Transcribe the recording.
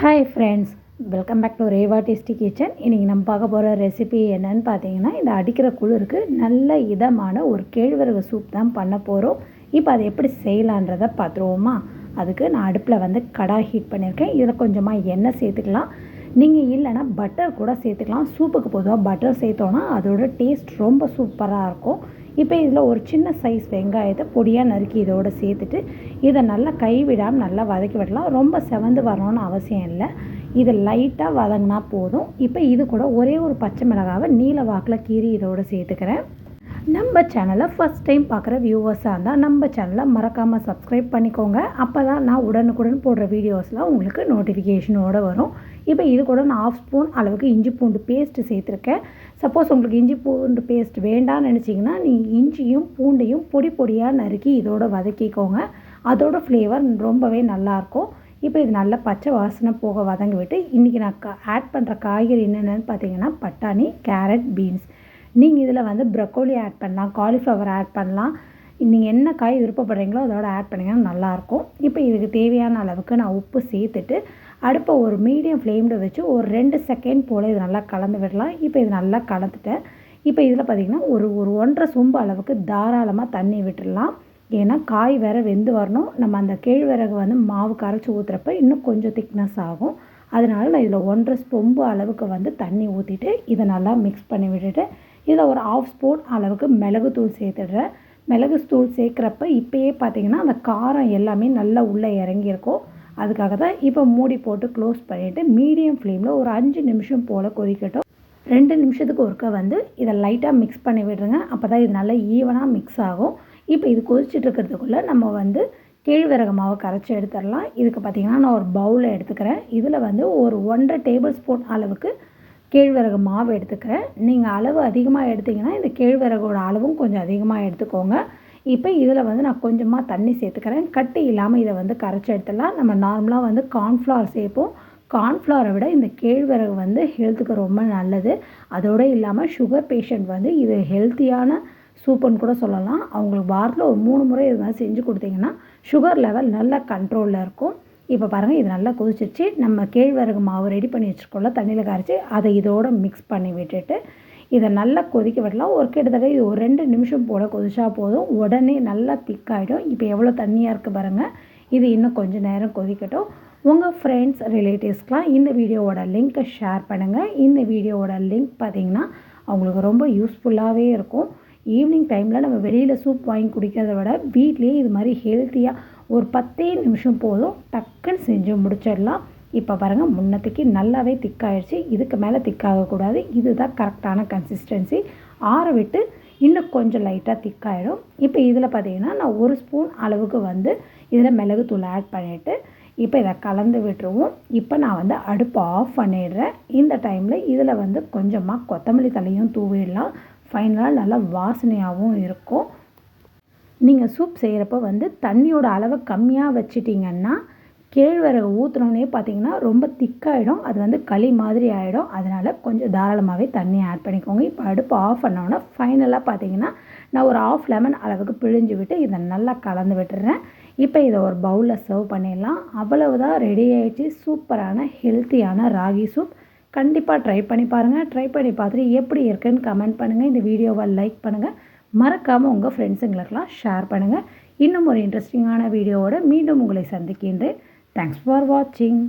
Hi friends welcome back to Reva tasty kitchen இன்றைக்கி நம்ம பார்க்க போகிற ரெசிபி என்னன்னு பார்த்தீங்கன்னா இந்த அடிக்கிற குளிருக்கு நல்ல இதமான ஒரு கேழ்வரகு சூப் தான் பண்ண போகிறோம் இப்போ அதை எப்படி செய்யலான்றதை பார்த்துருவோமா? அதுக்கு நான் அடுப்பில் வந்து கடாய் ஹீட் பண்ணியிருக்கேன். இதில் கொஞ்சமாக எண்ணெய் சேர்த்துக்கலாம். நீங்கள் இல்லைன்னா பட்டர் கூட சேர்த்துக்கலாம். சூப்புக்கு பொதுவாக பட்டர் சேர்த்தோன்னா அதோட டேஸ்ட் ரொம்ப சூப்பராக இருக்கும். இப்போ இதில் ஒரு சின்ன சைஸ் வெங்காயத்தை பொடியாக நறுக்கி இதோடு சேர்த்துட்டு இதை நல்லா கைவிடாமல் நல்லா வதக்கி விடலாம். ரொம்ப செவந்து வரணும்னு அவசியம் இல்லை. இது லைட்டாக வதங்கினா போதும். இப்போ இது கூட ஒரே ஒரு பச்சை மிளகாவை நீல வாக்கில் கீறி இதோடு சேர்த்துக்கிறேன். நம்ம சேனலை ஃபஸ்ட் டைம் பார்க்குற வியூவர்ஸாக இருந்தால் நம்ம சேனலை மறக்காமல் சப்ஸ்கிரைப் பண்ணிக்கோங்க. அப்போ தான் நான் உடனுக்குடன் போடுற வீடியோஸ்லாம் உங்களுக்கு நோட்டிஃபிகேஷனோடு வரும். இப்போ இது கூட நான் ஆஃப் ஸ்பூன் அளவுக்கு இஞ்சி பூண்டு பேஸ்ட்டு சேர்த்துருக்கேன். சப்போஸ் உங்களுக்கு இஞ்சி பூண்டு பேஸ்ட் வேண்டாம்னு நினச்சிங்கன்னா நீங்கள் இஞ்சியும் பூண்டையும் பொடி பொடியாக நறுக்கி இதோட வதக்கிக்கோங்க. அதோட ஃப்ளேவர் ரொம்பவே நல்லாயிருக்கும் இப்போ இது நல்லா பச்சை வாசனை போக வதங்கி விட்டு இன்றைக்கி நான் ஆட் பண்ணுற காய்கறி என்னென்னு பார்த்தீங்கன்னா பட்டாணி கேரட் பீன்ஸ் நீங்கள் இதில் வந்து ப்ரக்கோலி ஆட் பண்ணலாம் காலிஃப்ளவர் ஆட் பண்ணலாம். நீங்கள் என்ன காய் விருப்பப்படுறீங்களோ அதோட ஆட் பண்ணிங்கன்னா நல்லாயிருக்கும். இப்போ இதுக்கு தேவையான அளவுக்கு நான் உப்பு சேர்த்துட்டு அடுப்பை ஒரு மீடியம் ஃப்ளேமில் வச்சு ஒரு ரெண்டு செகண்ட் போல் இது நல்லா கலந்து விடலாம். இப்போ இது நல்லா கலந்துட்டேன் இப்போ இதில் பார்த்திங்கன்னா ஒரு ஒரு ஒன்றரை சொம்பு அளவுக்கு தாராளமாக தண்ணி விட்டுடலாம். ஏன்னா காய் வேறு வெந்து வரணும். நம்ம அந்த கேழ்வரகு வந்து மாவு கரைச்சி ஊற்றுறப்ப இன்னும் கொஞ்சம் திக்னஸ் ஆகும். அதனால நான் இதில் ஒன்றரை சொம்பு அளவுக்கு வந்து தண்ணி ஊற்றிட்டு இதை நல்லா மிக்ஸ் பண்ணி விட்டுட்டு இதில் ஒரு ஆஃப் ஸ்பூன் அளவுக்கு மிளகுத்தூள் சேர்த்துடுறேன். மிளகு தூள் சேர்க்குறப்ப இப்போயே பார்த்தீங்கன்னா அந்த காரம் எல்லாமே நல்லா உள்ளே இறங்கியிருக்கும். அதுக்காக தான் இப்போ மூடி போட்டு க்ளோஸ் பண்ணிவிட்டு மீடியம் ஃப்ளேமில் ஒரு அஞ்சு நிமிஷம் போல் கொதிக்கட்டும். ரெண்டு நிமிஷத்துக்கு ஒருக்க வந்து இதை லைட்டாக மிக்ஸ் பண்ணி விடுறேங்க. அப்போ தான் இது நல்லா ஈவனாக மிக்ஸ் ஆகும். இப்போ இது கொதிச்சுட்டு இருக்கிறதுக்குள்ளே நம்ம வந்து கேழ்வரகு மாவை கரைச்சி எடுத்துடலாம். இதுக்கு பார்த்திங்கன்னா நான் ஒரு பவுலில் எடுத்துக்கிறேன். இதில் வந்து ஒரு ஒன்றரை டேபிள் ஸ்பூன் அளவுக்கு கேழ்வரகு மாவு எடுத்துக்கிறேன். நீங்கள் அளவு அதிகமாக எடுத்திங்கன்னா இந்த கேழ்வரகோட அளவும் கொஞ்சம் அதிகமாக எடுத்துக்கோங்க. இப்போ இதில் வந்து நான் கொஞ்சமாக தண்ணி சேர்த்துக்கிறேன். கட்டி இல்லாமல் இதை வந்து கரைச்சி எடுத்துடலாம். நம்ம நார்மலாக வந்து கார்ன்ஃப்ளவர் சேர்ப்போம். கார்ன்ஃப்ளவரை விட இந்த கேழ்வரகு வந்து ஹெல்த்துக்கு ரொம்ப நல்லது. அதோடு இல்லாமல் சுகர் பேஷண்ட் வந்து இது ஹெல்த்தியான சூப்புன்னு கூட சொல்லலாம். அவங்களுக்கு வாரத்தில் ஒரு மூணு முறை இது மாதிரி செஞ்சு கொடுத்தீங்கன்னா சுகர் லெவல் நல்ல கண்ட்ரோலில் இருக்கும். இப்போ பாருங்கள் இது நல்லா கொதிச்சிருச்சு. நம்ம கேழ்வரகு மாவு ரெடி பண்ணி வச்சுருக்கோம்ல தண்ணியில் கரைச்சி அதை இதோடு மிக்ஸ் பண்ணி விட்டுட்டு இதை நல்லா கொதிக்க விடலாம். ஒரு கிட்டத்தட்ட இது ஒரு ரெண்டு நிமிஷம் போல் கொதிச்சா போதும். உடனே நல்லா திக்காகிடும் இப்போ எவ்வளோ தண்ணியாக இருக்குது பாருங்கள் இது இன்னும் கொஞ்சம் நேரம் கொதிக்கட்டும். உங்கள் ஃப்ரெண்ட்ஸ் ரிலேட்டிவ்ஸ்க்கெலாம் இந்த வீடியோவோட லிங்க்கை ஷேர் பண்ணுங்கள் இந்த வீடியோவோட லிங்க் பார்த்திங்கன்னா அவங்களுக்கு ரொம்ப யூஸ்ஃபுல்லாகவே இருக்கும். ஈவினிங் டைமில் நம்ம வெளியில் சூப் வாங்கி குடிக்கிறத விட வீட்லேயே இது மாதிரி ஹெல்த்தியாக ஒரு பத்தே நிமிஷம் போதும் டக்குன்னு செஞ்சு முடிச்சிடலாம். இப்போ பாருங்கள் முன்னத்துக்கு நல்லாவே திக்காயிடுச்சு இதுக்கு மேலே திக்காகக்கூடாது இதுதான் கரெக்டான கன்சிஸ்டன்சி ஆற விட்டு இன்னும் கொஞ்சம் லைட்டாக திக்காயிடும் இப்போ இதில் பார்த்தீங்கன்னா நான் ஒரு ஸ்பூன் அளவுக்கு வந்து இதில் மிளகுத்தூள் ஆட் பண்ணிவிட்டு இப்போ இதை கலந்து விட்டுருவோம். இப்போ நான் வந்து அடுப்பை ஆஃப் பண்ணிடுறேன். இந்த டைமில் இதில் வந்து கொஞ்சமாக கொத்தமல்லி தலையும் தூவிடலாம். ஃபைனலாக நல்லா வாசனையாகவும் இருக்கும். நீங்கள் சூப் செய்கிறப்ப வந்து தண்ணியோட அளவை கம்மியாக வச்சிட்டிங்கன்னா கேழ்வரகு ஊற்றுனோடனே பார்த்தீங்கன்னா ரொம்ப திக்காகிடும் அது வந்து களி மாதிரி ஆகிடும் அதனால் கொஞ்சம் தாராளமாகவே தண்ணி ஆட் பண்ணிக்கோங்க. இப்போ அடுப்பு ஆஃப் பண்ணோன்னே ஃபைனலாக பார்த்தீங்கன்னா நான் ஒரு ஆஃப் லெமன் அளவுக்கு பிழிஞ்சு விட்டு இதை நல்லா கலந்து விட்டுறேன். இப்போ இதை ஒரு பவுலில் சர்வ் பண்ணிடலாம். அவ்வளவுதான் ரெடி ஆகிடுச்சு சூப்பரான ஹெல்த்தியான ராகி சூப் கண்டிப்பாக ட்ரை பண்ணி பாருங்கள் ட்ரை பண்ணி பார்த்துட்டு எப்படி இருக்குன்னு கமெண்ட் பண்ணுங்கள் இந்த வீடியோவை லைக் பண்ணுங்கள் மறக்காமல் உங்கள் ஃப்ரெண்ட்ஸுங்களுக்கெல்லாம் ஷேர் பண்ணுங்கள் இன்னும் ஒரு இன்ட்ரெஸ்டிங்கான வீடியோவோட மீண்டும் உங்களை சந்திக்கின்றேன். தேங்க்ஸ் ஃபார் வாட்சிங்